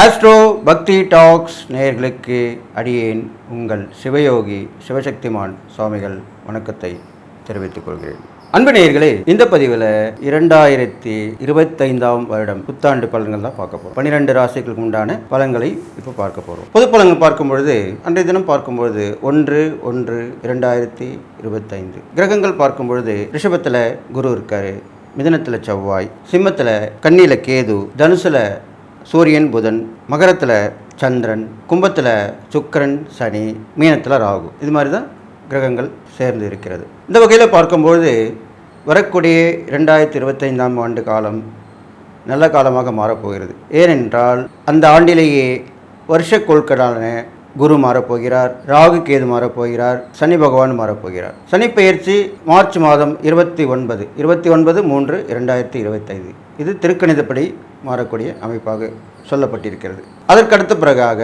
Astro பக்தி tax நேர்களுக்கு அடியேன் உங்கள் சிவயோகி சிவசக்திமான் சுவாமிகள் வணக்கத்தை தெரிவித்துக் கொள்கிறேன். அன்பு நேர்களே இந்த பதிவில் இரண்டாயிரத்தி இருபத்தைந்தாம் வருடம் புத்தாண்டு பலன்கள் தான் பார்க்க போகிறோம் பன்னிரெண்டு ராசிகளுக்கு உண்டான பலன்களை இப்போ பார்க்க போகிறோம் பொது பலன்கள் பார்க்கும் பொழுது அன்றைய தினம் பார்க்கும் பொழுது ஒன்று ஒன்று இரண்டாயிரத்தி இருபத்தைந்து. கிரகங்கள் பார்க்கும் பொழுது ரிஷபத்தில் குரு இருக்காரு மிதனத்தில் செவ்வாய் சிம்மத்தில் கண்ணியில் கேது தனுசில் சூரியன் புதன் மகரத்தில் சந்திரன் கும்பத்தில் சுக்கிரன் சனி மீனத்தில் ராகு. இது மாதிரி தான் கிரகங்கள் சேர்ந்து இருக்கிறது. இந்த வகையில் பார்க்கும்பொழுது வரக்கூடிய இரண்டாயிரத்தி இருபத்தைந்தாம் ஆண்டு காலம் நல்ல காலமாக மாறப்போகிறது. ஏனென்றால் அந்த ஆண்டிலேயே வருஷ கொள்கடான குரு மாறப்போகிறார் ராகு கேது மாறப்போகிறார் சனி பகவான் மாறப்போகிறார். சனி பெயர்ச்சி மார்ச் மாதம் இருபத்தி ஒன்பது இருபத்தி ஒன்பது மூன்று இரண்டாயிரத்தி இருபத்தைந்து. இது திருக்கணிதப்படி மாறக்கூடிய அமைப்பாக சொல்லப்பட்டிருக்கிறது. அதற்கடுத்த பிறகாக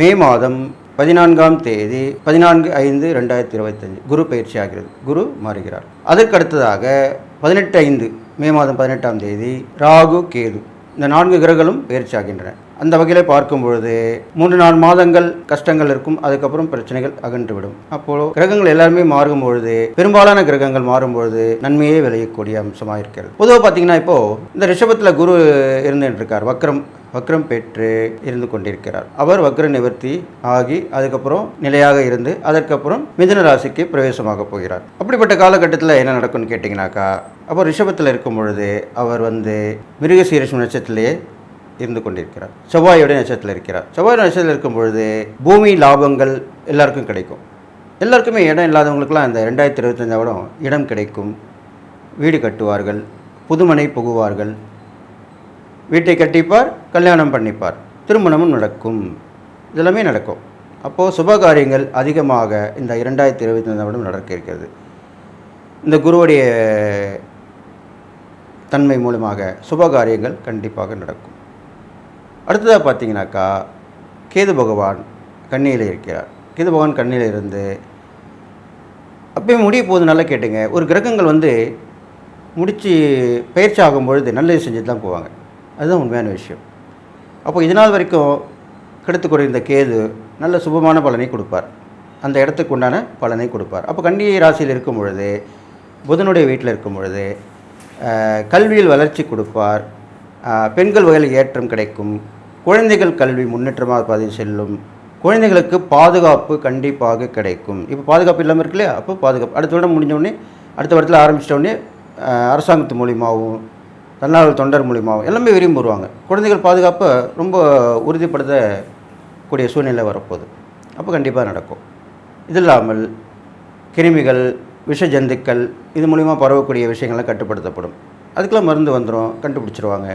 மே மாதம் பதினான்காம் தேதி பதினான்கு ஐந்து ரெண்டாயிரத்தி இருபத்தஞ்சு குரு பயிற்சி ஆகிறது. குரு மாறுகிறார். அதற்கடுத்ததாக பதினெட்டு ஐந்து மே மாதம் பதினெட்டாம் தேதி ராகு கேது இந்த நான்கு கிரகங்களும் பயிற்சி ஆகின்றன. அந்த வகையில் பார்க்கும் பொழுது மூன்று நாலு மாதங்கள் கஷ்டங்கள் இருக்கும் அதுக்கப்புறம் பிரச்சனைகள் அகன்றுவிடும். அப்போ கிரகங்கள் எல்லாருமே மாறும் பொழுது பெரும்பாலான கிரகங்கள் மாறும் பொழுது நன்மையே விளையக்கூடிய அம்சமாக இருக்கிறது பொதுவாக பார்த்தீங்கன்னா இப்போ இந்த ரிஷபத்தில் குரு இருந்துட்டு இருக்கார் வக்ரம் வக்ரம் பெற்று இருந்து கொண்டிருக்கிறார். அவர் வக்ர நிவர்த்தி ஆகி அதுக்கப்புறம் நிலையாக இருந்து அதற்கப்புறம் மிதுன ராசிக்கு பிரவேசமாக போகிறார். அப்படிப்பட்ட காலகட்டத்தில் என்ன நடக்கும்னு கேட்டிங்கனாக்கா அப்போ ரிஷபத்தில் இருக்கும் பொழுது அவர் வந்து மிருகசீரிஷம் நட்சத்திரத்திலேயே இருந்து கொண்டிருக்கிறார். செவ்வாயோட நட்சத்திரத்தில் இருக்கிறார். செவ்வாய் நட்சத்திரத்தில் இருக்கும் பொழுது பூமி லாபங்கள் எல்லாருக்கும் கிடைக்கும். எல்லாருக்குமே இடம் இல்லாதவங்களுக்கெல்லாம் இந்த ரெண்டாயிரத்தி இருபத்தஞ்சாவிடம் இடம் கிடைக்கும். வீடு கட்டுவார்கள் புதுமனை புகுவார்கள். வீட்டை கட்டிப்பார் கல்யாணம் பண்ணிப்பார். திருமணமும் நடக்கும். இதெல்லாமே நடக்கும். அப்போது சுபகாரியங்கள் அதிகமாக இந்த இரண்டாயிரத்தி இருபத்தி வருடம் நடக்க இருக்கிறது. இந்த குருவுடைய தன்மை மூலமாக சுபகாரியங்கள் கண்டிப்பாக நடக்கும். அடுத்ததாக பார்த்தீங்கன்னாக்கா கேது பகவான் கண்ணியில் இருக்கிறார். கேது பகவான் கண்ணியில் இருந்து அப்பயும் முடிய போது நல்லா கேட்டுங்க. ஒரு கிரகங்கள் வந்து முடித்து பயிற்சி ஆகும் பொழுது நல்லது செஞ்சுட்டு தான் போவாங்க. அதுதான் உண்மையான விஷயம். அப்போ இதனால் வரைக்கும் கெடுத்து குறைந்த கேது நல்ல சுபமான பலனை கொடுப்பார். அந்த இடத்துக்கு உண்டான பலனை கொடுப்பார். அப்போ கண்ணியை ராசியில் இருக்கும் பொழுது புதனுடைய வீட்டில் இருக்கும் பொழுது கல்வியில் வளர்ச்சி கொடுப்பார். பெண்கள் வகையில் ஏற்றம் கிடைக்கும். குழந்தைகள் கல்வி முன்னேற்றமாக பதிவு செல்லும். குழந்தைகளுக்கு பாதுகாப்பு கண்டிப்பாக கிடைக்கும். இப்போ பாதுகாப்பு இல்லாமல் இருக்குல்ல அப்போ பாதுகாப்பு. அடுத்த வருடம் முடிஞ்சோடனே அடுத்த வருடத்தில் ஆரம்பிச்சிட்டோடனே அரசாங்கத்து மூலியமாகவும் தன்னார்வல் தொண்டர் மூலியமாகவும் எல்லாமே விரும்பி வருவாங்க. குழந்தைகள் பாதுகாப்பை ரொம்ப உறுதிப்படுத்தக்கூடிய சூழ்நிலை வரப்போகுது. அப்போ கண்டிப்பாக நடக்கும். இது இல்லாமல் கிருமிகள் விஷ ஜந்துக்கள் இது மூலிமா பரவக்கூடிய விஷயங்கள்லாம் கட்டுப்படுத்தப்படும். அதுக்கெல்லாம் மருந்து வந்துடும் கண்டுபிடிச்சிருவாங்க.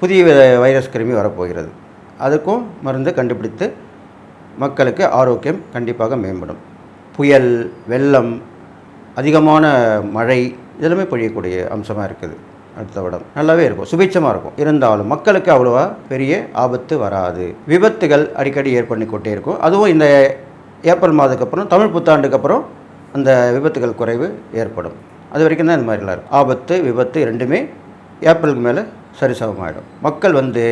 புதிய வைரஸ் கிருமி வரப்போகிறது. அதுக்கும் மருந்து கண்டுபிடித்து மக்களுக்கு ஆரோக்கியம் கண்டிப்பாக மேம்படும். புயல் வெள்ளம் அதிகமான மழை இதெல்லாமே பொழியக்கூடிய அம்சமாக இருக்குது அடுத்த விடம் நல்லாவே இருக்கும் சுபிட்சமாக இருக்கும். இருந்தாலும் மக்களுக்கு அவ்வளோவா பெரிய ஆபத்து வராது. விபத்துகள் அடிக்கடி ஏற்பண்ணிக்கொண்டே இருக்கும். அதுவும் இந்த ஏப்ரல் மாதத்துக்கு அப்புறம் தமிழ் புத்தாண்டுக்கு அப்புறம் அந்த விபத்துகள் குறைவு ஏற்படும். அது வரைக்கும் தான் இந்த மாதிரிலாம் இருக்கும். ஆபத்து விபத்து ரெண்டுமே ஏப்ரலுக்கு மேலே சரிசமமாயிடும். மக்கள் வந்து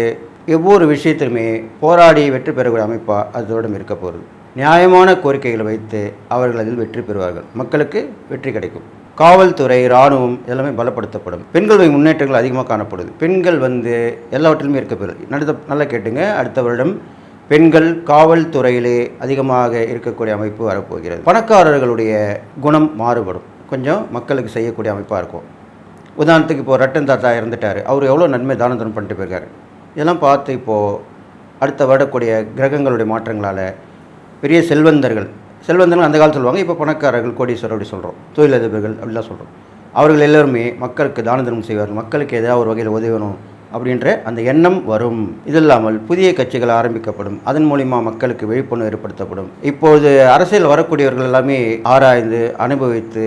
ஒவ்வொரு விஷயத்திலுமே போராடி வெற்றி பெறக்கூடிய அமைப்பாக அதோடும் இருக்க போகிறது நியாயமான கோரிக்கைகளை வைத்து அவர்கள் அதில் வெற்றி பெறுவார்கள். மக்களுக்கு வெற்றி கிடைக்கும். காவல்துறை இராணுவம் எல்லாமே பலப்படுத்தப்படும். பெண்களுடைய முன்னேற்றங்கள் அதிகமாக காணப்படுது. பெண்கள் வந்து எல்லாவற்றிலுமே இருக்க பெறும் நடத்த நல்லா கேட்டுங்க. அடுத்த வருடம் பெண்கள் காவல்துறையிலே அதிகமாக இருக்கக்கூடிய அமைப்பு வரப்போகிறது. பணக்காரர்களுடைய குணம் மாறுபடும். கொஞ்சம் மக்களுக்கு செய்யக்கூடிய அமைப்பாக இருக்கும். உதாரணத்துக்கு இப்போ ரட்டன் தாத்தா இறந்துட்டார். அவர் எவ்வளோ நன்மை தான தரம் பண்ணிட்டு போயிருக்காரு. இதெல்லாம் பார்த்து இப்போது அடுத்த வரக்கூடிய கிரகங்களுடைய மாற்றங்களால் பெரிய செல்வந்தர்கள் செல்வந்தர்கள் அந்த காலத்தில் சொல்லுவாங்க இப்போ பணக்காரர்கள் கோடீஸ்வரர் அப்படி சொல்கிறோம் தொழிலதிபர்கள் அப்படிலாம் சொல்கிறோம் அவர்கள் எல்லோருமே மக்களுக்கு தான தர்மம் செய்வார்கள். மக்களுக்கு ஏதாவது ஒரு வகையில் உதவணும் அப்படின்ற அந்த எண்ணம் வரும். இது இல்லாமல் புதிய கட்சிகள் ஆரம்பிக்கப்படும். அதன் மூலிமா மக்களுக்கு விழிப்புணர்வு ஏற்படுத்தப்படும். இப்போது அரசியல் வரக்கூடியவர்கள் எல்லாமே ஆராய்ந்து அனுபவித்து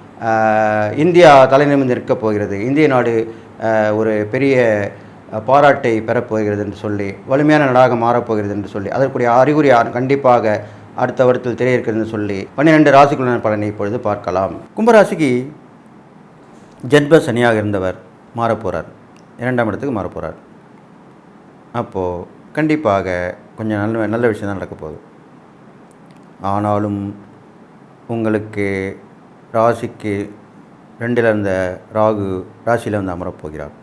இந்தியா தலைநிமிந்து இருக்கப் போகிறது. இந்திய நாடு ஒரு பெரிய பாராட்டை பெறப்போகிறது என்று சொல்லி வலிமையான நாடாக மாறப்போகிறது என்று சொல்லி அதற்குரிய அறிகுறி கண்டிப்பாக அடுத்த வருடத்தில் தெரிய இருக்கிறதுன்னு சொல்லி பன்னிரெண்டு ராசிக்குள்ளான பலனை இப்பொழுது பார்க்கலாம். கும்பராசிக்கு ஜென்ம சனியாக இருந்தவர் மாறப்போகிறார் இரண்டாம் இடத்துக்கு மாறப்போகிறார் அப்போது கண்டிப்பாக கொஞ்சம் நல்ல நல்ல விஷயம் தான் நடக்க போகுது. ஆனாலும் உங்களுக்கு ராசிக்கு ரெண்டில் இருந்த ராகு ராசியில் வந்து அமரப் போகிறார்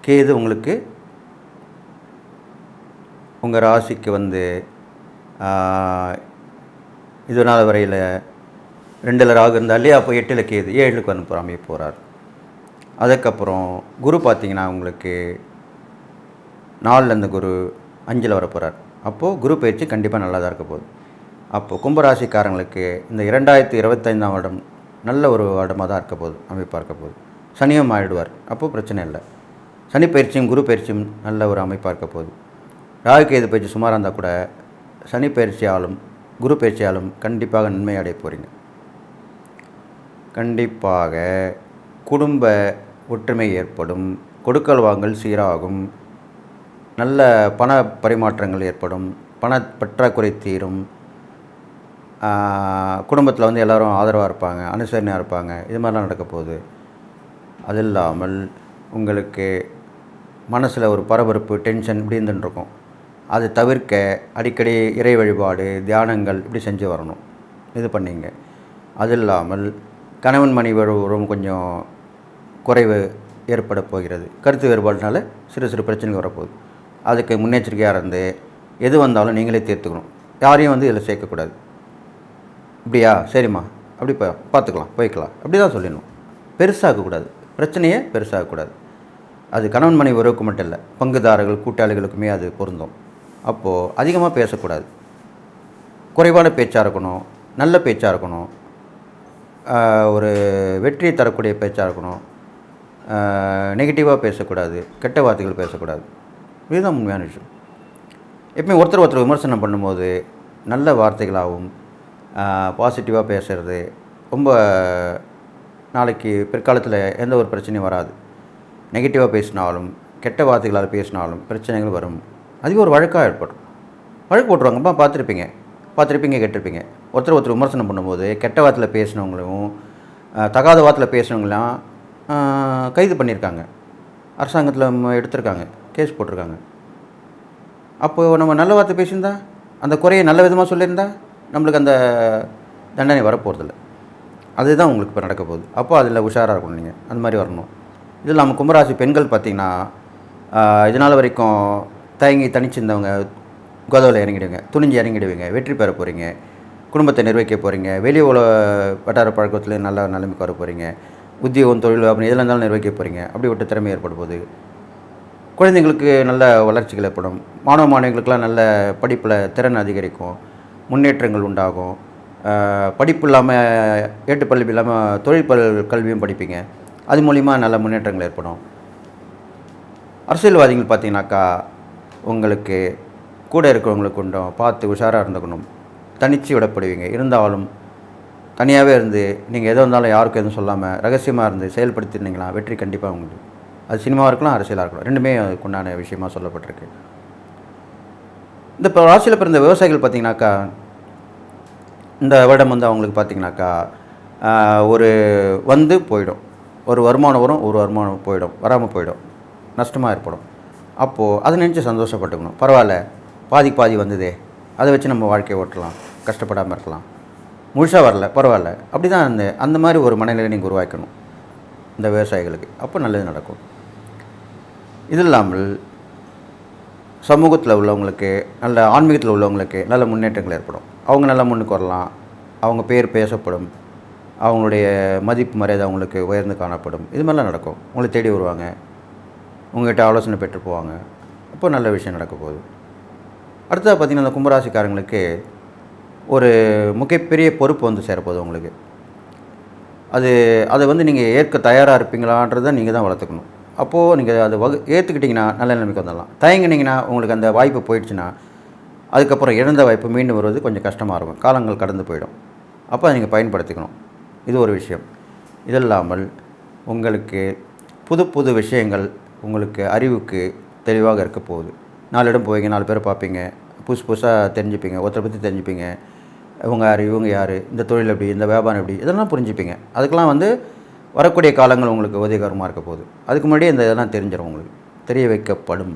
கேது உங்களுக்கு உங்கள் ராசிக்கு வந்து இது நாள் வரையில் ரெண்டில் ராகு இருந்தாலே அப்போ எட்டில் கேது ஏழுக்கு வந்து அமைய போகிறார் அதுக்கப்புறம் குரு பார்த்தீங்கன்னா உங்களுக்கு நாலில் குரு அஞ்சில் வர போகிறார் அப்போது குரு பயிற்சி கண்டிப்பாக நல்லா தான் இருக்க போகுது. அப்போது கும்பராசிக்காரங்களுக்கு இந்த இரண்டாயிரத்தி இருபத்தைந்தாம் வருடம் நல்ல ஒரு வருடமாக தான் இருக்க போகுது அமைப்பாக இருக்க போகுது. சனியும் ஆயிடுவார் அப்போது பிரச்சனை இல்லை. சனி பயிற்சியும் குரு பயிற்சியும் நல்ல ஒரு அமைப்பாக இருக்க போகுது. ராகுக்கு எது பயிற்சி சுமாராக இருந்தால் கூட சனி பயிற்சியாலும் குரு பயிற்சியாலும் கண்டிப்பாக நன்மை அடைய போகிறீங்க கண்டிப்பாக குடும்ப ஒற்றுமை ஏற்படும் கொடுக்கல் வாங்கல் சீராகும் நல்ல பண பரிமாற்றங்கள் ஏற்படும் பண பற்றாக்குறை தீரும் குடும்பத்தில் வந்து எல்லோரும் ஆதரவாக இருப்பாங்க அனுசரணையாக இருப்பாங்க. இது மாதிரிலாம் நடக்க போகுது. அது இல்லாமல் உங்களுக்கு மனசில் ஒரு பரபரப்பு டென்ஷன் இப்படி இருந்துருக்கும் அது தவிர்க்க அடிக்கடி இறை வழிபாடு தியானங்கள் இப்படி செஞ்சு வரணும். இது பண்ணிங்க. அது இல்லாமல் கணவன் மணி உறவும் கொஞ்சம் குறைவு ஏற்பட போகிறது. கருத்து வேறுபாடுனால சிறு சிறு பிரச்சனைகள் வரப்போகுது. அதுக்கு முன்னெச்சரிக்கையாக இருந்து எது வந்தாலும் நீங்களே தீர்த்துக்கணும். யாரையும் வந்து இதில் சேர்க்கக்கூடாது இப்படியா சரிம்மா. அப்படி பா பார்த்துக்கலாம் போய்க்கலாம். அப்படி தான் சொல்லிடணும். பெருசாகக்கூடாது. பிரச்சனையே பெருசாகக்கூடாது. அது கணவன் மனைவி உறவுக்கு மட்டும் இல்லை பங்குதாரர்கள் கூட்டாளிகளுக்குமே அது பொருந்தும். அப்போது அதிகமாக பேசக்கூடாது. குறைவான பேச்சாக இருக்கணும் நல்ல பேச்சாக இருக்கணும் ஒரு வெற்றியை தரக்கூடிய பேச்சாக இருக்கணும் நெகட்டிவாக பேசக்கூடாது கெட்ட வார்த்தைகள் பேசக்கூடாது. இதுதான் உண்மையான விஷயம். எப்பவுமே ஒருத்தர் ஒருத்தர் விமர்சனம் பண்ணும்போது நல்ல வார்த்தைகளாகவும் பாசிட்டிவாக பேசுகிறது ரொம்ப நாளைக்கு பிற்காலத்தில் எந்த ஒரு பிரச்சனையும் வராது. நெகட்டிவாக பேசினாலும் கெட்ட வார்த்தைகளால் பேசினாலும் பிரச்சனைகள் வரும். அதுவே ஒரு வழக்காக ஏற்படும். வழக்கு போட்டுருவாங்கப்பா பார்த்துருப்பீங்க. பார்த்துருப்பீங்க கேட்டிருப்பீங்க. ஒருத்தர் ஒருத்தர் விமர்சனம் பண்ணும்போது கெட்ட வார்த்தையில் பேசினவங்களும் தகாத வார்த்தையில் பேசினவங்களாம் கைது பண்ணியிருக்காங்க. அரசாங்கத்தில் எடுத்திருக்காங்க. கேஸ் போட்டிருக்காங்க. அப்போது நம்ம நல்ல வார்த்தை பேசியிருந்தா? அந்த குறையை நல்ல விதமாக சொல்லியிருந்தா? நம்மளுக்கு அந்த தண்டனை வரப்போகிறதில்ல அதுதான் உங்களுக்கு இப்போ நடக்க போகுது. அப்போ அதில் உஷாராக இருக்கணும் நீங்கள் அந்த மாதிரி வரணும். இதில் நம்ம கும்பராசி பெண்கள் பார்த்திங்கன்னா இதனால் வரைக்கும் தயங்கி தனிச்சிருந்தவங்க கோதாவில் இறங்கிடுவீங்க துணிஞ்சு இறங்கிடுவீங்க வெற்றி பெற போகிறீங்க குடும்பத்தை நிர்வகிக்க போகிறீங்க வெளி உலக வட்டார பழக்கத்தில் நல்ல நிலைமைக்கு வர போகிறீங்க உத்தியோகம் தொழில் அப்படி எதில் இருந்தாலும் நிர்வகிக்க போகிறீங்க அப்படி விட்டு திறமை ஏற்படும் போது குழந்தைங்களுக்கு நல்ல வளர்ச்சிகள் ஏற்படும். மாணவ மாணவிகளுக்கெல்லாம் நல்ல படிப்பில் திறன் அதிகரிக்கும். முன்னேற்றங்கள் உண்டாகும். படிப்பு இல்லாமல் ஏட்டுப்பல்வி இல்லாமல் தொழிற்பல் கல்வியும் படிப்பீங்க. அது மூலிமா நல்ல முன்னேற்றங்கள் ஏற்படும். அரசியல்வாதிகள் பார்த்தீங்கன்னாக்கா உங்களுக்கு கூட இருக்கிறவங்களுக்கு உண்டும் பார்த்து உஷாராக இருந்துக்கணும். தனிச்சு விடப்படுவீங்க. இருந்தாலும் தனியாகவே இருந்து நீங்கள் எது வந்தாலும் யாருக்கும் எதுவும் சொல்லாமல் ரகசியமாக இருந்து செயல்படுத்தினீங்களா வெற்றி கண்டிப்பாக உங்களுக்கு அது சினிமாவாக இருக்கலாம் அரசியலாக இருக்கலாம். ரெண்டுமே அதுக்கு உண்டான விஷயமா சொல்லப்பட்டிருக்கு. இந்த ராசியில் பிறந்த விவசாயிகள் பார்த்தீங்கன்னாக்கா இந்த வருடம் வந்து அவங்களுக்கு பார்த்தீங்கன்னாக்கா ஒரு வந்து போயிடும். ஒரு வருமானம் வரும் ஒரு வருமானம் போயிடும். வராமல் போயிடும். நஷ்டமாக ஏற்படும். அப்போது அதை நினச்சி சந்தோஷப்பட்டுக்கணும். பரவாயில்ல. பாதிக்கு பாதி வந்ததே. அதை வச்சு நம்ம வாழ்க்கையை ஓட்டலாம். கஷ்டப்படாமல் இருக்கலாம். முழுசாக வரல. பரவாயில்ல. அப்படி தான் அந்த அந்த மாதிரி ஒரு மனநிலை நீங்கள் உருவாக்கணும். இந்த விவசாயிகளுக்கு. அப்போ நல்லது நடக்கும். இது இல்லாமல் சமூகத்தில் உள்ளவங்களுக்கு நல்ல ஆன்மீகத்தில் உள்ளவங்களுக்கு நல்ல முன்னேற்றங்கள் ஏற்படும். அவங்க நல்லா முன்னுக்கு வரலாம். அவங்க பேர் பேசப்படும். அவங்களுடைய மதிப்பு மரியாதை அவங்களுக்கு உயர்ந்து காணப்படும். இது மாதிரிலாம் நடக்கும். உங்களை தேடி வருவாங்க. உங்கள்கிட்ட ஆலோசனை பெற்று போவாங்க. அப்போ நல்ல விஷயம் நடக்க போகுது. அடுத்ததாக பார்த்திங்கன்னா அந்த கும்பராசிக்காரங்களுக்கு ஒரு மிகப்பெரிய பொறுப்பு வந்து சேரப்போகுது உங்களுக்கு அது அதை வந்து நீங்கள் ஏற்க தயாராக இருப்பீங்களான்றதை நீங்கள் தான் வளர்த்துக்கணும். அப்போது நீங்கள் அதை வகு ஏற்றுக்கிட்டிங்கன்னா நல்ல நிலைமைக்கு வந்துடலாம். தயங்கினீங்கன்னா உங்களுக்கு அந்த வாய்ப்பு போயிடுச்சுன்னா அதுக்கப்புறம் இழந்த வாய்ப்பு மீண்டும் வருவது கொஞ்சம் கஷ்டமாக இருக்கும். காலங்கள் கடந்து போயிடும். அப்போ அதை நீங்கள் பயன்படுத்திக்கணும். இது ஒரு விஷயம். இது இல்லாமல் உங்களுக்கு புது புது விஷயங்கள் உங்களுக்கு அறிவுக்கு தெளிவாக இருக்க போகுது. நாலு இடம் போவீங்க நாலு பேரை பார்ப்பீங்க புதுசு புதுசாக தெரிஞ்சுப்பீங்க ஒருத்தரை பற்றி தெரிஞ்சுப்பீங்க இவங்க யார் இவங்க யார் இந்த தொழில் எப்படி இந்த வியாபாரம் எப்படி இதெல்லாம் புரிஞ்சுப்பீங்க. அதுக்கெலாம் வந்து வரக்கூடிய காலங்கள் உங்களுக்கு உதவிகரமாக இருக்க போகுது. அதுக்கு முன்னாடியே இந்த இதெல்லாம் தெரிஞ்சிடும் உங்களுக்கு. தெரிய வைக்கப்படும்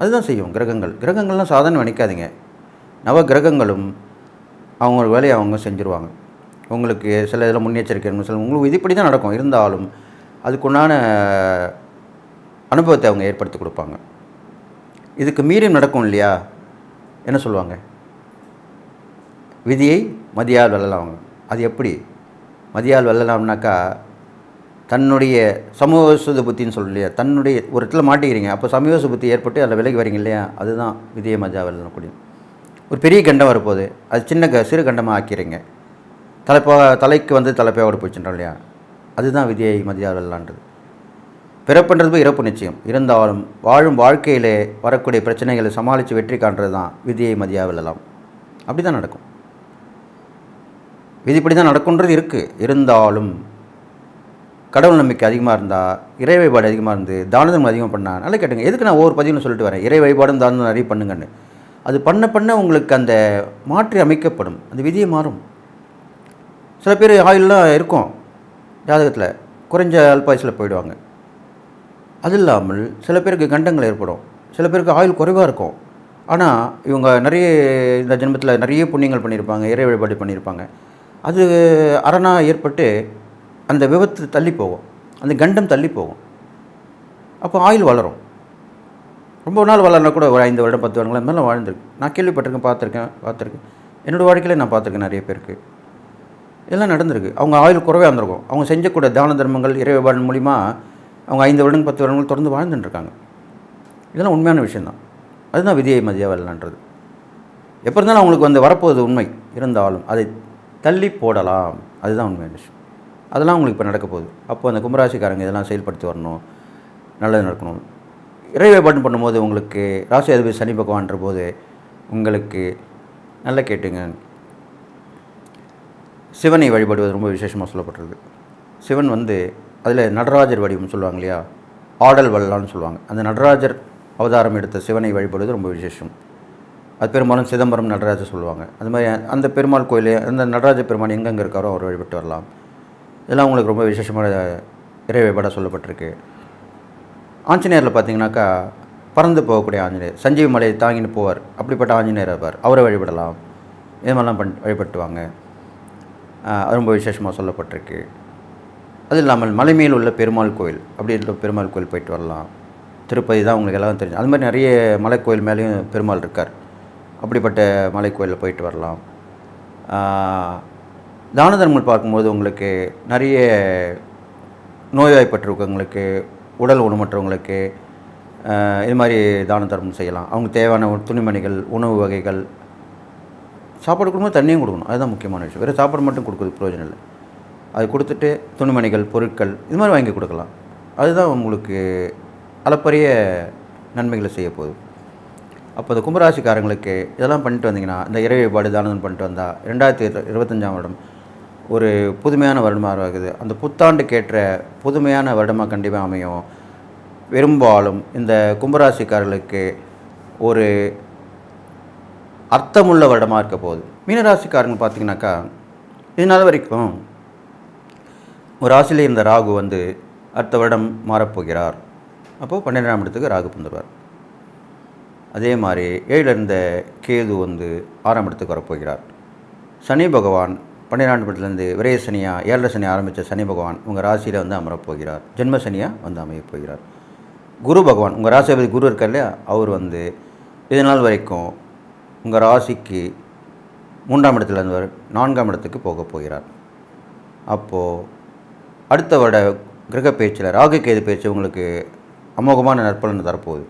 அதுதான் செய்யும் கிரகங்கள். கிரகங்கள்லாம் சாதாரண நினைக்காதீங்க. நவ கிரகங்களும் அவங்க வேலையை அவங்க செஞ்சுருவாங்க. உங்களுக்கு சில இதில் முன்னெச்சரிக்கை சில உங்களுக்கு விதிப்படி தான் நடக்கும். இருந்தாலும் அதுக்குண்டான அனுபவத்தை அவங்க ஏற்படுத்தி கொடுப்பாங்க. இதுக்கு மீறியும் நடக்கும் இல்லையா? என்ன சொல்லுவாங்க? விதியை மதியால் வெல்லலாம் அது எப்படி? மதியால் வெல்லலாம்னாக்கா தன்னுடைய சமூக புத்தின்னு சொல்லு இல்லையா தன்னுடைய ஒரு இடத்துல மாட்டிக்கிறீங்க. அப்போ சமூக புத்தி ஏற்பட்டு அதில் விலகி வரீங்க இல்லையா? அதுதான் விதியை மதியா வெல்லக்கூடிய ஒரு பெரிய கண்டம் வரப்போகுது. அது சின்ன க சிறு கண்டமாக ஆக்கிறீங்க தலைப்பா தலைக்கு வந்து தலைப்பையோடு போச்சுன்றோம் இல்லையா? அதுதான் விதியை மதியாவில்லான்றது பிறப்புன்றது இறப்பு நிச்சயம். இருந்தாலும் வாழும் வாழ்க்கையிலே வரக்கூடிய பிரச்சனைகளை சமாளித்து வெற்றி காண்றது தான் விதியை மதியாவில்லாம் அப்படி தான் நடக்கும். விதிப்படி தான் நடக்குன்றது இருக்குது இருந்தாலும் கடவுள் நம்பிக்கை அதிகமாக இருந்தால் இறை வழிபாடு அதிகமாக இருந்து தானதம் அதிகமாக பண்ணால் நல்லா கேட்டுங்க. எதுக்கு நான் ஒவ்வொரு பதிவுன்னு சொல்லிட்டு வரேன்? இறை வழிபாடும் தானதம் நிறைய பண்ணுங்கன்னு. அது பண்ண பண்ண உங்களுக்கு அந்த மாற்றி அமைக்கப்படும். அந்த விதியை மாறும். சில பேர் ஆயுள்லாம் இருக்கும். ஜாதகத்தில் குறைஞ்ச அல்பாயுசில் போயிடுவாங்க. அது இல்லாமல் சில பேருக்கு கண்டங்கள் ஏற்படும். சில பேருக்கு ஆயுள் குறைவாக இருக்கும். ஆனால் இவங்க நிறைய இந்த ஜென்மத்தில் நிறைய புண்ணியங்கள் பண்ணியிருப்பாங்க இறை வழிபாடு பண்ணியிருப்பாங்க. அது அரணாக ஏற்பட்டு அந்த விபத்து தள்ளி போகும். அந்த கண்டம் தள்ளி போகும். அப்போ ஆயில் வளரும். ரொம்ப நாள் வளர்னா கூட ஒரு ஐந்து வருடம் பத்து வருடங்கள் மேலே வாழ்ந்துருக்கு. நான் கேள்விப்பட்டிருக்கேன் பார்த்துருக்கேன் பார்த்துருக்கேன். என்னோடய வாழ்க்கையில் நான் பார்த்துருக்கேன் நிறைய பேருக்கு. இதெல்லாம் நடந்திருக்கு. அவங்க ஆயுள் குறைவாக இருந்திருக்கும். அவங்க செஞ்சக்கூடிய தான தர்மங்கள் இறை மூலிமா அவங்க ஐந்து வருடங்கள் பத்து வருடங்கள் தொடர்ந்து வாழ்ந்துட்டுருக்காங்க. இதெல்லாம் உண்மையான விஷயந்தான். அதுதான் விதியை மதியாக வரலான்றது எப்போ இருந்தாலும் அவங்களுக்கு வந்து வரப்போகுது உண்மை. இருந்தாலும் அதை தள்ளி போடலாம். அதுதான் உண்மையான விஷயம். அதெல்லாம் உங்களுக்கு இப்போ நடக்க போகுது. அப்போ அந்த கும்பராசிக்காரங்க இதெல்லாம் செயல்படுத்தி வரணும் நல்லது நடக்கணும். இறை வழிபாடு பண்ணும்போது உங்களுக்கு ராசி அதிபதி சனி பகவான்ற போது உங்களுக்கு நல்லா கேட்டுங்க. சிவனை வழிபடுவது ரொம்ப விசேஷமாக சொல்லப்பட்டிருக்கு. சிவன் வந்து அதில் நடராஜர் வடிவம் சொல்லுவாங்க இல்லையா? ஆடல் வல்லான்னு சொல்லுவாங்க. அந்த நடராஜர் அவதாரம் எடுத்த சிவனை வழிபடுவது ரொம்ப விசேஷம். அது பெரும்பாலும் சிதம்பரம் நடராஜர் சொல்லுவாங்க. அது மாதிரி அந்த பெருமாள் கோயில் அந்த நடராஜ பெருமான் எங்கெங்கே இருக்காரோ அவர் வழிபட்டு வரலாம். இதெல்லாம் உங்களுக்கு ரொம்ப விசேஷமான இறை வழிபாடாக சொல்லப்பட்டிருக்கு. ஆஞ்சநேயரில் பார்த்தீங்கன்னாக்கா பறந்து போகக்கூடிய ஆஞ்சநேயர் சஞ்சீவி மலையை தாங்கின்னு போவார். அப்படிப்பட்ட ஆஞ்சநேயர் இருப்பார் அவரை வழிபடலாம். இது மாதிரிலாம் பண் வழிபட்டுவாங்க. அது ரொம்ப விசேஷமாக சொல்லப்பட்டிருக்கு. அது இல்லாமல் மலை மேல் உள்ள பெருமாள் கோயில் அப்படி இருக்க பெருமாள் கோயில் போயிட்டு வரலாம். திருப்பதி தான் உங்களுக்கு எல்லாம் தெரியும். அது மாதிரி நிறைய மலை கோயில் மேலேயும் பெருமாள் இருக்கார். அப்படிப்பட்ட மலை கோயிலில் போயிட்டு வரலாம். தான தர்மங்கள் பார்க்கும்போது உங்களுக்கு நிறைய நோய்வாய்ப்பட்டிருக்கவங்களுக்கு உடல் ஊனமற்றவங்களுக்கு இது மாதிரி தான தர்மம் செய்யலாம். அவங்க தேவையான துணிமணிகள் உணவு வகைகள் சாப்பாடு கொடுக்கும்போது தண்ணியும் கொடுக்கணும். அதுதான் முக்கியமான விஷயம். வேறு சாப்பாடு மட்டும் கொடுக்குறது பிரயோஜனம் இல்லை. அது கொடுத்துட்டு துணிமணிகள் பொருட்கள் இது மாதிரி வாங்கி கொடுக்கலாம். அதுதான் உங்களுக்கு அளப்பரிய நன்மைகளை செய்ய போகுது. அப்போ இந்த கும்பராசிக்காரங்களுக்கு இதெல்லாம் பண்ணிட்டு வந்தீங்கன்னா இந்த இறை வழிபாடு தானம் பண்ணிட்டு வந்தால் ரெண்டாயிரத்தி இருபத்தஞ்சாம் வருடம் ஒரு புதுமையான வருடமாக இருக்குது. அந்த புத்தாண்டுக்கேற்ற புதுமையான வருடமாக கண்டிப்பாக அமையும். பெரும்பாலும் இந்த கும்பராசிக்காரர்களுக்கு ஒரு அர்த்தமுள்ள வருடமாக இருக்க போகுது. மீனராசிக்காரங்க பார்த்தீங்கன்னாக்கா இதனால் வரைக்கும் ஒரு ராசியில் இருந்த ராகு வந்து அடுத்த வருடம் மாறப்போகிறார். அப்போது பன்னிரெண்டாம் இடத்துக்கு ராகு வந்துடுவார் அதே மாதிரி ஏழில் இருந்த கேது வந்து ஆறாம் இடத்துக்கு வரப்போகிறார். சனி பகவான் பன்னிரெண்டு இடத்துலேருந்து விரைய சனியாக ஏழரை சனி ஆரம்பித்த சனி பகவான் உங்கள் ராசியில் வந்து அமரப் போகிறார். ஜென்ம சனியாக வந்து அமையப் போகிறார். குரு பகவான் உங்கள் ராசிபதி குரு இருக்கார் இல்லையா? அவர் வந்து இது நாள் வரைக்கும் உங்கள் ராசிக்கு மூன்றாம் இடத்துல வர நான்காம் இடத்துக்கு போக போகிறார். அப்போது அடுத்த வருட கிரக பேச்சில் ராகு கேது பேச்சு உங்களுக்கு அமோகமான நற்பலனை தரப்போகுது.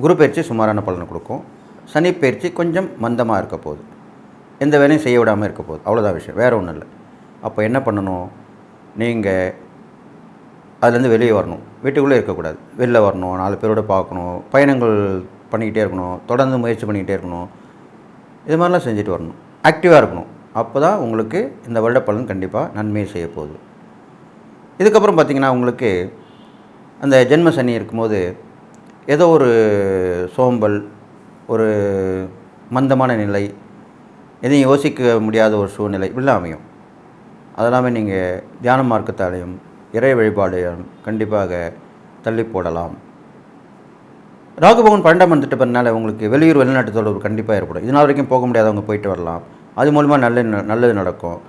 குரு பயிற்சி சுமாரான பலனை கொடுக்கும். சனி பயிற்சி கொஞ்சம் மந்தமாக இருக்க போகுது. எந்த வேலையும் செய்ய விடாமல் இருக்க போகுது. அவ்வளோதான் விஷயம். வேறு ஒன்றும் இல்லை. அப்போ என்ன பண்ணணும்? நீங்கள் அதுலேருந்து வெளியே வரணும். வீட்டுக்குள்ளே இருக்கக்கூடாது. வெளில வரணும். நாலு பேரோட பார்க்கணும். பயணங்கள் பண்ணிக்கிட்டே இருக்கணும். தொடர்ந்து முயற்சி பண்ணிக்கிட்டே இருக்கணும். இது மாதிரிலாம் செஞ்சுட்டு வரணும். ஆக்டிவாக இருக்கணும். அப்போ தான் உங்களுக்கு இந்த வருட பலன் கண்டிப்பாக நன்மையை செய்ய போகுது. இதுக்கப்புறம் பார்த்திங்கன்னா உங்களுக்கு அந்த ஜென்ம சனி இருக்கும்போது ஏதோ ஒரு சோம்பல் ஒரு மந்தமான நிலை எதையும் யோசிக்க முடியாத ஒரு சூழ்நிலை இப்படிலாம் அமையும். அதெல்லாமே நீங்கள் தியான மார்க்கத்தாலையும் இறை வழிபாடையும் கண்டிப்பாக தள்ளி போடலாம். ராகுபவன் பன்னெண்டாம் வந்துட்டு பண்ணனால உங்களுக்கு வெளியூர் வெளிநாட்டு தொடர்பு கண்டிப்பாக ஏற்படும். இது நாள் வரைக்கும் போக முடியாதவங்க போயிட்டு வரலாம். அது மூலிமா நல்ல நல்லது நடக்கும்.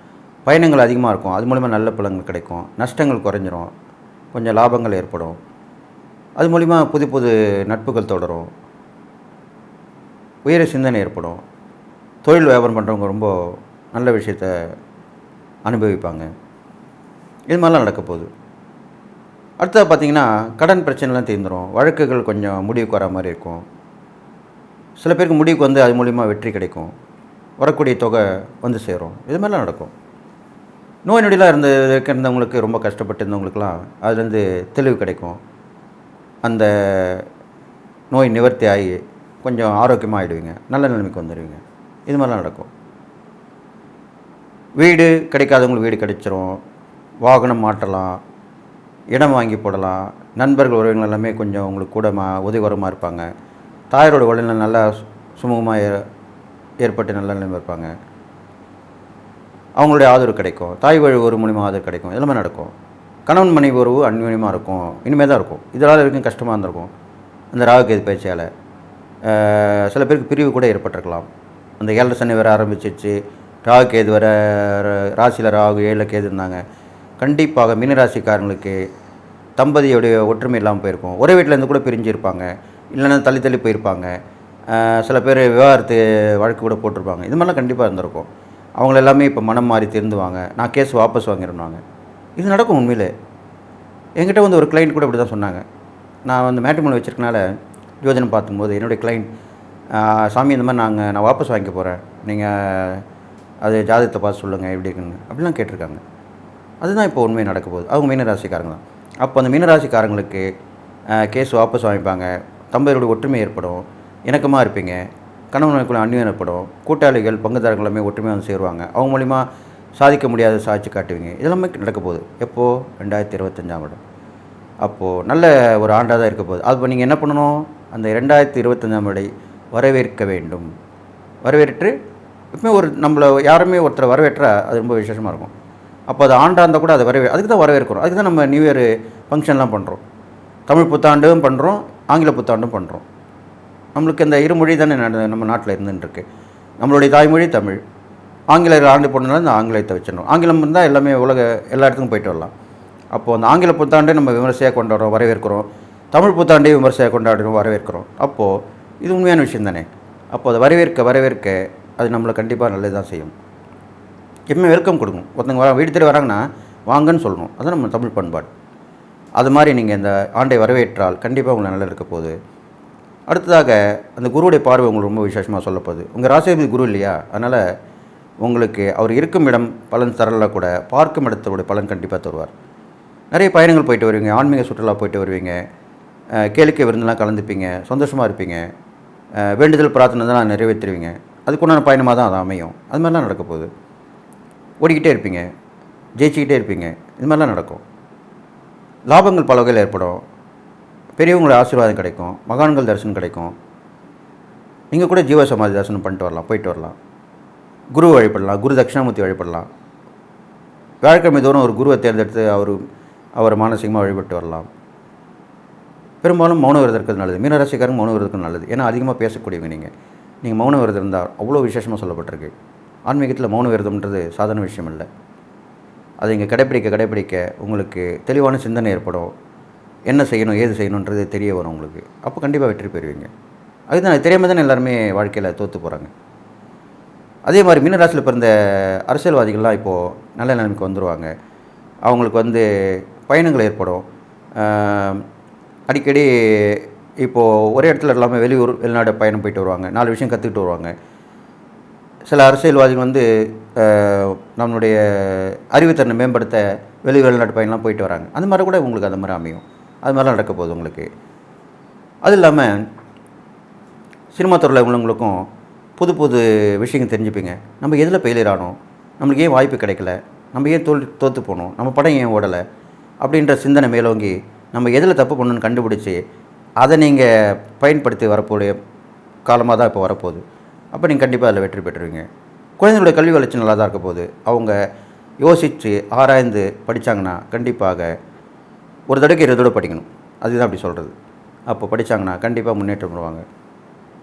பயணங்கள் அதிகமாக இருக்கும். அது மூலிமா நல்ல பலங்கள் கிடைக்கும். நஷ்டங்கள் குறைஞ்சிரும். கொஞ்சம் லாபங்கள் ஏற்படும். அது மூலிமா புது புது நட்புகள் தொடரும். உயர சிந்தனை ஏற்படும். தொழில் வியாபாரம் பண்ணுறவங்க ரொம்ப நல்ல விஷயத்த அனுபவிப்பாங்க. இது மாதிரிலாம் நடக்க போகுது. அடுத்தது பார்த்திங்கன்னா கடன் பிரச்சனைலாம் தீர்ந்துடும் வழக்குகள் கொஞ்சம் முடிவுக்கு வர மாதிரி இருக்கும். சில பேருக்கு முடிவுக்கு வந்து அது மூலிமா வெற்றி கிடைக்கும். வரக்கூடிய தொகை வந்து சேரும். இது மாதிரிலாம் நடக்கும். நோய் நொடிலாம் இருந்த இருந்தவங்களுக்கு ரொம்ப கஷ்டப்பட்டு இருந்தவங்களுக்குலாம் அதுலேருந்து தெளிவு கிடைக்கும். அந்த நோய் நிவர்த்தி ஆகி கொஞ்சம் ஆரோக்கியமாக ஆகிடுவீங்க நல்ல நிலைமைக்கு வந்துடுவீங்க. இது மாதிரிலாம் நடக்கும். வீடு கிடைக்காதவங்களுக்கு வீடு கிடைச்சிரும். வாகனம் மாற்றலாம். இடம் வாங்கி போடலாம். நண்பர்கள் உறவினர்கள் எல்லாமே கொஞ்சம் உங்களுக்கு கூட மா உதவிகரமாக இருப்பாங்க. தாயாரோட உடல்நிலை நல்லா சுமூகமாக ஏ- ஏற்பட்டு நல்ல நிலைமை இருப்பாங்க. அவங்களுடைய ஆதரவு கிடைக்கும். தாய் வழி ஒரு மூலிமா ஆதரவு கிடைக்கும். எல்லாமே நடக்கும். கணவன் மனைவி உறவு அந்யோன்யமாக இருக்கும். இனிமேல் தான் இருக்கும். இதனால் வரைக்கும் கஷ்டமாக இருந்திருக்கும். அந்த ராகுகேது பயிற்சியால் சில பேருக்கு பிரிவு கூட ஏற்பட்டிருக்கலாம். அந்த ஏழரை சனி வர ஆரம்பிச்சிச்சு. ராகு கேது வர ராசியில் ராகு ஏழில் கேது இருந்தாங்க. கண்டிப்பாக மீனராசிக்காரங்களுக்கு தம்பதியோடைய ஒற்றுமை இல்லாமல் போயிருக்கும். ஒரே வீட்டில் இருந்து கூட பிரிஞ்சிருப்பாங்க இல்லைன்னா தள்ளி தள்ளி போயிருப்பாங்க. சில பேர் விவாகரத்து வழக்கு கூட போட்டிருப்பாங்க. இது மாதிரிலாம் கண்டிப்பாக இருந்திருக்கும். அவங்கள எல்லாமே இப்போ மனம் மாறி திருந்துவாங்க. நான் கேஸ் வாபஸ் வாங்கிடுவாங்க இது நடக்கும் உண்மையில். என்கிட்ட வந்து ஒரு கிளைண்ட் கூட இப்படி தான் சொன்னாங்க. நான் வந்து மேட்ரிமோனி வச்சிருக்கனால யோஜனை பார்த்தும்போது என்னுடைய கிளைண்ட் சாமி இந்த மாதிரி நாங்கள் நான் வாபஸ் வாங்கிக்க போகிறேன் நீங்கள் அது ஜாதகத்தை பார்த்து சொல்லுங்கள் எப்படி இருக்குன்னு. அப்படிலாம் கேட்டிருக்காங்க. அதுதான் இப்போ உண்மை நடக்க போகுது. அவங்க மீனராசிக்காரங்க தான். அப்போ அந்த மீனராசிக்காரங்களுக்கு கேஸ் வாபஸ் வாங்கிப்பாங்க. தம்பதியோட ஒற்றுமை ஏற்படும். இணக்கமாக இருப்பீங்க. கணவனுக்குள்ள அந்நியம் ஏற்படும். கூட்டாளிகள் பங்குதாரர்கள் எல்லாமே ஒற்றுமையாக வந்து சேருவாங்க. அவங்க மூலிமா சாதிக்க முடியாத சாட்சி காட்டுவீங்க. இதெல்லாமே நடக்க போகுது. எப்போது ரெண்டாயிரத்தி இருபத்தஞ்சாம் வருடம். அப்போது நல்ல ஒரு ஆண்டாக தான் இருக்க போகுது. அப்போ நீங்கள் என்ன பண்ணணும்? அந்த ரெண்டாயிரத்தி இருபத்தஞ்சாம் இடை வரவேற்க வேண்டும். வரவேற்று எப்பவுமே ஒரு நம்மளை யாருமே ஒருத்தரை வரவேற்றா அது ரொம்ப விசேஷமாக இருக்கும். அப்போ அது ஆண்டாக இருந்தால் கூட அதை வரவே அதுக்கு தான் வரவேற்கிறோம். அதுக்கு தான் நம்ம நியூ இயர் ஃபங்க்ஷன்லாம் பண்ணுறோம் தமிழ் புத்தாண்டும் பண்ணுறோம் ஆங்கில புத்தாண்டும் பண்ணுறோம் நம்மளுக்கு இந்த இருமொழி தானே நம்ம நாட்டில் இருந்துருக்கு நம்மளுடைய தாய்மொழி தமிழ். ஆங்கிலர் ஆண்டு போனதுனால இந்த ஆங்கிலத்தை வச்சிடணும். ஆங்கிலம் இருந்தால் எல்லாமே உலக எல்லா இடத்துக்கும் போயிட்டு வரலாம். அப்போது அந்த ஆங்கில புத்தாண்டை நம்ம விமர்சையாக கொண்டாடுறோம் வரவேற்கிறோம். தமிழ் புத்தாண்டையும் விமர்சையாக கொண்டாடுறோம் வரவேற்கிறோம். அப்போது இது உண்மையான விஷயம் தானே அப்போ அதை வரவேற்க வரவேற்க அது நம்மளை கண்டிப்பாக நல்லது தான் செய்யும். எப்பவுமே வெல்கம் கொடுக்கணும். ஒருத்தங்க வர வீடு தேடி வராங்கன்னா வாங்கன்னு சொல்லணும். அதுதான் நம்ம தமிழ் பண்பாடு. அது மாதிரி நீங்கள் இந்த ஆண்டை வரவேற்றால் கண்டிப்பாக உங்களுக்கு நல்லா இருக்க போகுது. அடுத்ததாக அந்த குருவுடைய பார்வை உங்களுக்கு ரொம்ப விசேஷமாக சொல்லப்போகுது உங்கள் ராசிபதி குரு இல்லையா? அதனால் உங்களுக்கு அவர் இருக்கும் இடம் பலன் தரல கூட பார்க்கும் இடத்தோடைய பலன் கண்டிப்பாக தருவார். நிறைய பயணங்கள் போயிட்டு வருவீங்க. ஆன்மீக சுற்றுலா போயிட்டு வருவீங்க. கேளிக்கை விருந்தெல்லாம் கலந்துப்பீங்க. சந்தோஷமாக இருப்பீங்க. வேண்டுதல் பிரார்த்தனை தான் நிறைவேற்றுவீங்க அதுக்குண்டான பயணமாக தான் அது அமையும். அது மாதிரிலாம் நடக்க போகுது. ஓடிக்கிட்டே இருப்பீங்க. ஜெயிச்சுக்கிட்டே இருப்பீங்க. இது மாதிரிலாம் நடக்கும். லாபங்கள் பல வகையில் ஏற்படும். பெரியவங்களோட ஆசீர்வாதம் கிடைக்கும். மகான்கள் தரிசனம் கிடைக்கும். நீங்கள் கூட ஜீவ சமாதி தரிசனம் பண்ணிட்டு வரலாம் போயிட்டு வரலாம். குரு வழிபடலாம் குரு தட்சிணாமூர்த்தி வழிபடலாம். வியாழக்கிழமை தோறும் ஒரு குருவை தேர்ந்தெடுத்து அவர் அவரை மானசீகமாக வழிபட்டு வரலாம். பெரும்பாலும் மௌன விரதம் இருக்கிறது நல்லது. மீனராசிக்காரங்க மௌன விரதம் நல்லது. ஏன்னா அதிகமாக பேசக்கூடியவங்க நீங்கள் நீங்கள் மௌன விரதம் இருந்தால் அவ்வளோ விசேஷமாக சொல்லப்பட்டிருக்கு. ஆன்மீகத்தில் மௌன விரதம்ன்றது சாதாரண விஷயம் இல்லை. அதை இங்கே கடைப்பிடிக்க கடைப்பிடிக்க உங்களுக்கு தெளிவான சிந்தனை ஏற்படும். என்ன செய்யணும் ஏது செய்யணுன்றது தெரிய வரும் உங்களுக்கு. அப்போ கண்டிப்பாக வெற்றி பெறுவீங்க. அதுதான் தெரியாமல் தானே எல்லாருமே வாழ்க்கையில் தோற்று போகிறாங்க அதே மாதிரி மீனராசியில் பிறந்த அரசியல்வாதிகள்லாம் இப்போது நல்ல நிலைமைக்கு வந்துடுவாங்க அவங்களுக்கு வந்து பயணங்கள் ஏற்படும். அடிக்கடி இப்போது ஒரே இடத்துல இல்லாமல் வெளியூர் வெளிநாடு பயணம் போயிட்டு வருவாங்க. நாலு விஷயம் கற்றுக்கிட்டு வருவாங்க. சில அரசியல்வாதிகள் வந்து நம்மளுடைய அறிவுத்திறனை மேம்படுத்த வெளி வெளிநாட்டு பயணம்லாம் போயிட்டு வராங்க. அந்த மாதிரி கூட உங்களுக்கு அந்த மாதிரி அமையும். அது மாதிரிலாம் நடக்க போகுது உங்களுக்கு. அது இல்லாமல் சினிமா துறையில் உள்ளவங்களுக்கும் புது புது விஷயங்கள் தெரிஞ்சுப்பீங்க. நம்ம எதில் ஃபெயிலியர் நம்மளுக்கு ஏன் வாய்ப்பு கிடைக்கல? நம்ம ஏன் தோல் தோற்று போனோம்? நம்ம படம் ஏன் ஓடலை? அப்படின்ற சிந்தனை மேலோங்கி நம்ம எதில் தப்பு பண்ணணும்னு கண்டுபிடிச்சி அதை நீங்கள் பயன்படுத்தி வரக்கூடிய காலமாக தான் இப்போ வரப்போகுது. அப்போ நீங்கள் கண்டிப்பாக அதில் வெற்றி பெற்றுவீங்க. குழந்தைங்களோட கல்வி வளர்ச்சி நல்லா தான் இருக்க போகுது. அவங்க யோசித்து ஆராய்ந்து படித்தாங்கன்னா கண்டிப்பாக ஒரு தடவைக்கு இரு தடவை படிக்கணும். அதுதான் அப்படி சொல்கிறது அப்போ படித்தாங்கன்னா கண்டிப்பாக முன்னேற்றம் பண்ணுவாங்க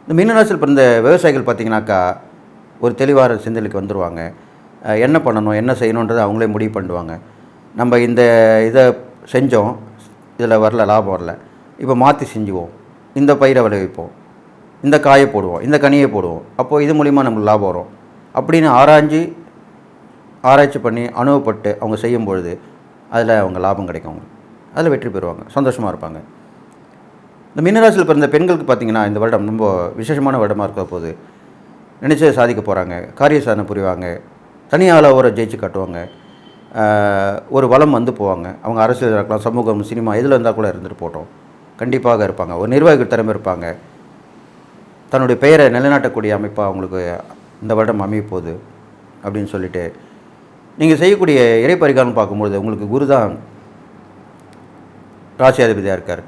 இந்த மீனராசியில் பிறந்த விவசாயிகள் பார்த்தீங்கன்னாக்கா ஒரு தெளிவான சிந்தனைக்கு வந்துடுவாங்க என்ன பண்ணணும் என்ன செய்யணுன்றதை அவங்களே முடிவு பண்ணுவாங்க நம்ம இந்த இதை செஞ்சோம். இதில் வரல லாபம் வரல. இப்போ மாற்றி செஞ்சுவோம். இந்த பயிரை விளைவிப்போம். இந்த காயை போடுவோம். இந்த கனியை போடுவோம். அப்போது இது மூலிமா நம்மளுக்கு லாபம் வரும். அப்படின்னு ஆராய்ஞ்சு ஆராய்ச்சி பண்ணி அனுபவப்பட்டு அவங்க செய்யும் பொழுது அதில் அவங்க லாபம் கிடைக்கும் அவங்களுக்கு. அதில் வெற்றி பெறுவாங்க. சந்தோஷமாக இருப்பாங்க. இந்த மீனராசியில் பிறந்த பெண்களுக்கு பார்த்தீங்கன்னா இந்த வருடம் ரொம்ப விசேஷமான வருடமாக இருக்க போது நினச்சதை சாதிக்க போகிறாங்க காரிய சாதனை புரிவாங்க. தனியால் ஒரு ஜெயிச்சு காட்டுவாங்க. ஒரு வளம் வந்து போவாங்க. அவங்க அரசியல் இருக்கலாம் சமூகம் சினிமா எதில் இருந்தால் கூட இருந்துட்டு போட்டோம். கண்டிப்பாக இருப்பாங்க. ஒரு நிர்வாகிகள் திறமை இருப்பாங்க. தன்னுடைய பெயரை நிலைநாட்டக்கூடிய அமைப்பாக அவங்களுக்கு இந்த வருடம் அமையப்போகுது அப்படின்னு சொல்லிட்டு நீங்கள் செய்யக்கூடிய இறை பரிகாரம் பார்க்கும்பொழுது உங்களுக்கு குரு தான் ராசியாதிபதியாக இருக்கார்.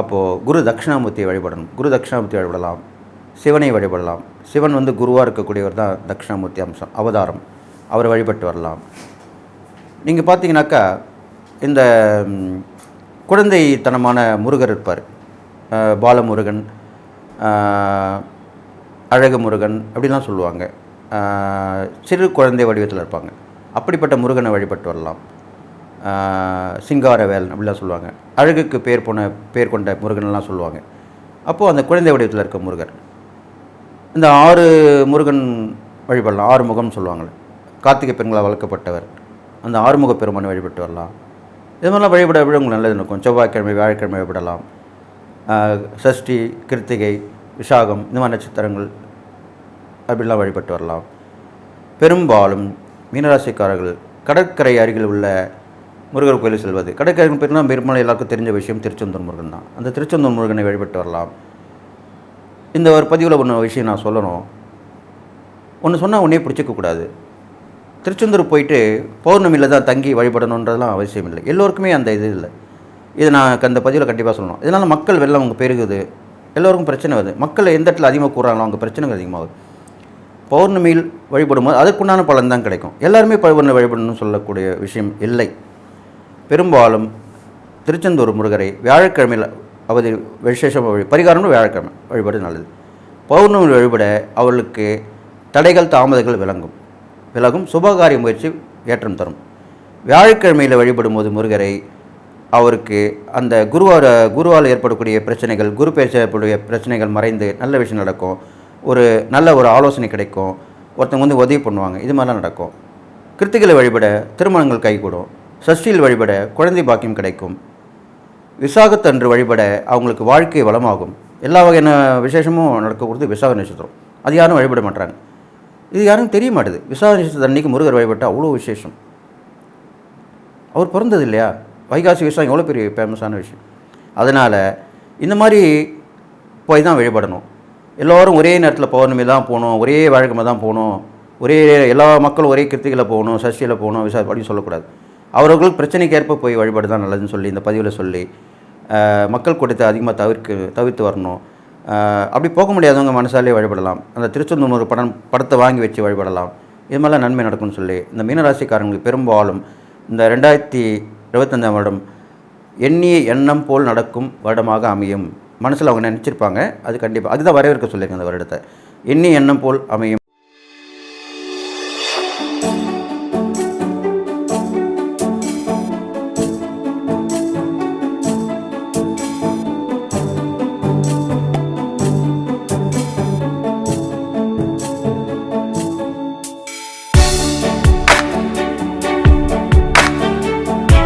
அப்போது குரு தட்சிணாமூர்த்தியை வழிபடணும். குரு தட்சிணாமூர்த்தி வழிபடலாம். சிவனை வழிபடலாம். சிவன் வந்து குருவாக இருக்கக்கூடியவர் தான் தட்சிணாமூர்த்தி அம்சம் அவதாரம். அவரை வழிபட்டு வரலாம். நீங்கள் பார்த்தீங்கன்னாக்கா இந்த குழந்தைத்தனமான முருகர் இருப்பார். பாலமுருகன் அழகு முருகன் அப்படிலாம் சொல்லுவாங்க. சிறு குழந்தை வடிவத்தில் இருப்பாங்க. அப்படிப்பட்ட முருகனை வழிபட்டு வரலாம். சிங்கார சிங்காரவேல் அப்படிலாம் சொல்லுவாங்க. அழகுக்கு பேர் போன பேர் கொண்ட முருகன்லாம் சொல்லுவாங்க. அப்போது அந்த குழந்தை வடிவத்தில் இருக்க முருகர். இந்த ஆறு முருகன் வழிபடலாம். ஆறு முகம்னு சொல்லுவாங்களே கார்த்திகை பெண்களால் வளர்க்கப்பட்டவர். அந்த ஆறுமுக பெருமானை வழிபட்டு வரலாம். இது மாதிரிலாம் வழிபட விட உங்களுக்கு நல்லது இருக்கும் செவ்வாய்க்கிழமை வியாழக்கிழமை வழிபடலாம். சஷ்டி கிருத்திகை விசாகம் இந்த மாதிரி நட்சத்திரங்கள் அப்படிலாம் வழிபட்டு வரலாம். பெரும்பாலும் மீனராசிக்காரர்கள் கடற்கரை அருகில் உள்ள முருகர் கோயில் செல்வது. கடற்கரை பார்த்தீங்கன்னா பெரும்பாலும் எல்லாருக்கும் தெரிஞ்ச விஷயம் திருச்செந்தூர் முருகன் தான். அந்த திருச்செந்தூர் முருகனை வழிபட்டு வரலாம். இந்த ஒரு பதிவில் ஒன்று விஷயம் நான் சொல்லணும். ஒன்று சொன்னால் உடனே பிடிச்சிக்கக்கூடாது. திருச்செந்தூர் போயிட்டு பௌர்ணமியில் தான் தங்கி வழிபடணுன்றதெல்லாம் அவசியம் இல்லை. எல்லோருக்குமே அந்த இது இல்லை. இது நான் அந்த பதிவில் கண்டிப்பாக சொல்லணும். இதனால் மக்கள் வெள்ளம் அவங்க பெருகுது. எல்லோருக்கும் பிரச்சனை வருது. மக்கள் எந்த இடத்துல அதிகமாக கூறாங்களோ அவங்க பிரச்சனைகள் அதிகமாகுது. பௌர்ணமியில் வழிபடும்போது அதுக்குண்டான பலன் தான் கிடைக்கும். எல்லாருமே பௌர்ணமி வழிபடணும்னு சொல்லக்கூடிய விஷயம் இல்லை. பெரும்பாலும் திருச்செந்தூர் முருகரை வியாழக்கிழமையில் அவதி விசேஷம் வழி பரிகாரம்னு வியாழக்கிழமை வழிபாடு நல்லது. பௌர்ணமி வழிபட அவர்களுக்கு தடைகள் தாமதங்கள் விளங்கும். விலகும் சுபகாரிய முயற்சி ஏற்றம் தரும். வியாழக்கிழமையில் வழிபடும்போது முருகரை அவருக்கு அந்த குருவார குருவால் ஏற்படக்கூடிய பிரச்சனைகள் குரு பேச்சு ஏற்படக்கூடிய பிரச்சனைகள் மறைந்து நல்ல விஷயம் நடக்கும். ஒரு நல்ல ஒரு ஆலோசனை கிடைக்கும். ஒருத்தவங்க வந்து உதவி பண்ணுவாங்க. இது மாதிரிலாம் நடக்கும். கிருத்திகளை வழிபட திருமணங்கள் கைகூடும். சஷ்டியில் வழிபட குழந்தை பாக்கியம் கிடைக்கும். விசாகத்தன்று வழிபட அவங்களுக்கு வாழ்க்கை வளமாகும். எல்லா வகையான விசேஷமும் நடக்கக்கூடாது விசாக நட்சத்திரம். அது யாரும் வழிபட மாட்டாங்க. இது யாரும் தெரிய மாட்டுது. விசாரணை தண்ணிக்கு அன்னைக்கு முருகர் வழிபட்டால் அவ்வளோ விசேஷம். அவர் பிறந்தது இல்லையா? வைகாசி விவசாயம் எவ்வளோ பெரிய ஃபேமஸான விஷயம். அதனால் இந்த மாதிரி போய் தான் வழிபடணும். எல்லோரும் ஒரே நேரத்தில் பௌர்ணமி தான் போகணும் ஒரே வழக்கமாக தான் போகணும் ஒரே எல்லா மக்களும் ஒரே கிருத்திகளை போகணும் சஷ்டியில் போகணும் விசா அப்படின்னு சொல்லக்கூடாது. அவர்களுக்கு பிரச்சனைக்கு ஏற்ப போய் வழிபாடு தான் நல்லதுன்னு சொல்லி இந்த பதிவில் சொல்லி மக்கள் கூட்டத்தை அதிகமாக தவிர்க்க தவிர்த்து வரணும். அப்படி போக முடியாதவங்க மனசாலே வழிபடலாம். அந்த திருச்செந்தூர் படம் படத்தை வாங்கி வச்சு வழிபடலாம். இது மாதிரிலாம் நன்மை நடக்கும்னு சொல்லி இந்த மீனராசிக்காரங்களுக்கு பெரும்பாலும் இந்த ரெண்டாயிரத்தி இருபத்தஞ்சாம் வருடம் எண்ணிய எண்ணம் போல் நடக்கும் வருடமாக அமையும். மனசில் அவங்க நினச்சிருப்பாங்க. அது கண்டிப்பாக அதுதான் வரவேற்க சொல்லியிருக்கேன் அந்த வருடத்தை. எண்ணிய எண்ணம் போல் அமையும்.